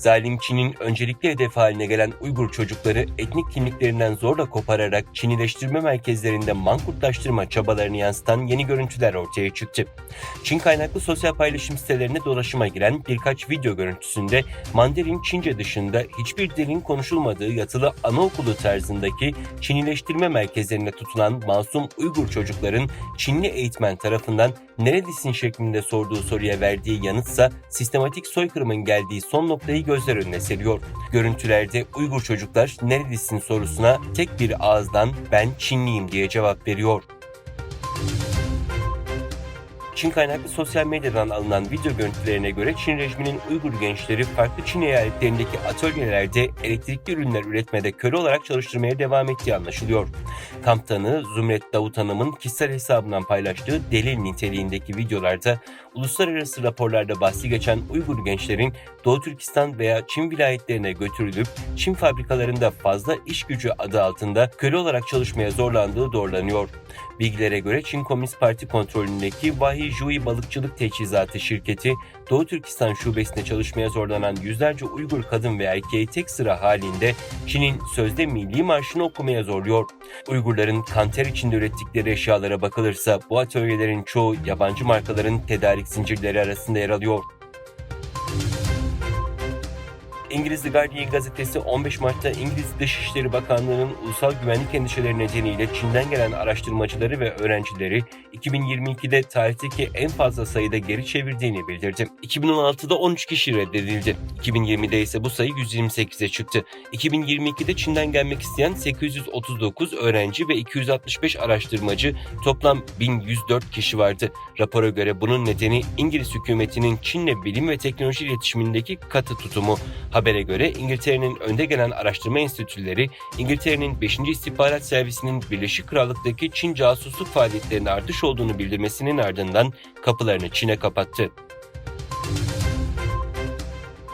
Zalim Çin'in öncelikli hedef haline gelen Uygur çocukları etnik kimliklerinden zorla kopararak Çinileştirme merkezlerinde mankurtlaştırma çabalarını yansıtan yeni görüntüler ortaya çıktı. Çin kaynaklı sosyal paylaşım sitelerine dolaşıma giren birkaç video görüntüsünde Mandarin Çince dışında hiçbir dilin konuşulmadığı yatılı anaokulu tarzındaki Çinileştirme merkezlerine tutulan masum Uygur çocukların Çinli eğitmen tarafından nerelisin şeklinde sorduğu soruya verdiği yanıtsa sistematik soykırımın geldiği son noktayı gözler önüne seriyor. Görüntülerde Uygur çocuklar nerelisin sorusuna tek bir ağızdan ben Çinliyim diye cevap veriyor. Çin kaynaklı sosyal medyadan alınan video görüntülerine göre Çin rejiminin Uygur gençleri farklı Çin eyaletlerindeki atölyelerde elektrikli ürünler üretmede köle olarak çalıştırmaya devam ettiği anlaşılıyor. Kamp tanığı Zümret Davut Hanım'ın kişisel hesabından paylaştığı delil niteliğindeki videolarda uluslararası raporlarda bahsi geçen Uygur gençlerin Doğu Türkistan veya Çin vilayetlerine götürülüp Çin fabrikalarında fazla iş gücü adı altında köle olarak çalışmaya zorlandığı doğrulanıyor. Bilgilere göre Çin Komünist Parti kontrolündeki Jui Balıkçılık Teçhizatı şirketi Doğu Türkistan şubesinde çalışmaya zorlanan yüzlerce Uygur kadın ve erkeği tek sıra halinde Çin'in sözde milli marşını okumaya zorluyor. Uygurların kanter içinde ürettikleri eşyalara bakılırsa bu atölyelerin çoğu yabancı markaların tedarik zincirleri arasında yer alıyor. İngiliz The Guardian gazetesi 15 Mart'ta İngiliz Dışişleri Bakanlığı'nın ulusal güvenlik endişeleri nedeniyle Çin'den gelen araştırmacıları ve öğrencileri 2022'de tarihteki en fazla sayıda geri çevirdiğini bildirdi. 2016'da 13 kişi reddedildi. 2020'de ise bu sayı 128'e çıktı. 2022'de Çin'den gelmek isteyen 839 öğrenci ve 265 araştırmacı toplam 1104 kişi vardı. Rapora göre bunun nedeni İngiliz hükümetinin Çin'le bilim ve teknoloji iletişimindeki katı tutumu. Habere göre İngiltere'nin önde gelen araştırma enstitüleri, İngiltere'nin 5. İstihbarat Servisi'nin Birleşik Krallık'taki Çin casusluk faaliyetlerine artış olduğunu bildirmesinin ardından kapılarını Çin'e kapattı.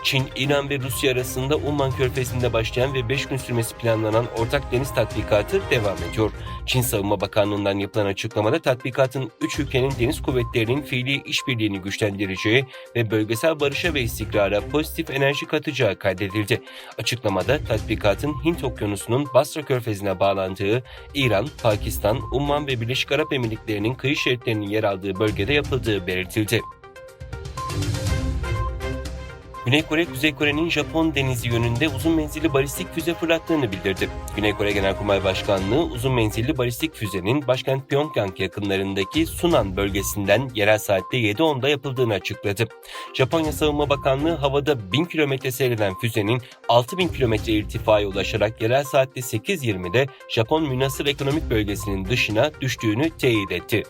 Çin, İran ve Rusya arasında Umman Körfezi'nde başlayan ve 5 gün sürmesi planlanan ortak deniz tatbikatı devam ediyor. Çin Savunma Bakanlığı'ndan yapılan açıklamada tatbikatın 3 ülkenin deniz kuvvetlerinin fiili işbirliğini güçlendireceği ve bölgesel barışa ve istikrara pozitif enerji katacağı kaydedildi. Açıklamada tatbikatın Hint Okyanusu'nun Basra Körfezi'ne bağlandığı İran, Pakistan, Umman ve Birleşik Arap Emirlikleri'nin kıyı şeritlerinin yer aldığı bölgede yapıldığı belirtildi. Güney Kore, Kuzey Kore'nin Japon denizi yönünde uzun menzilli balistik füze fırlattığını bildirdi. Güney Kore Genelkurmay Başkanlığı uzun menzilli balistik füzenin başkent Pyongyang yakınlarındaki Sunan bölgesinden yerel saatte 7.10'da yapıldığını açıkladı. Japonya Savunma Bakanlığı havada 1000 kilometre seyreden füzenin 6000 kilometre irtifaya ulaşarak yerel saatte 8.20'de Japon münasır ekonomik bölgesinin dışına düştüğünü teyit etti.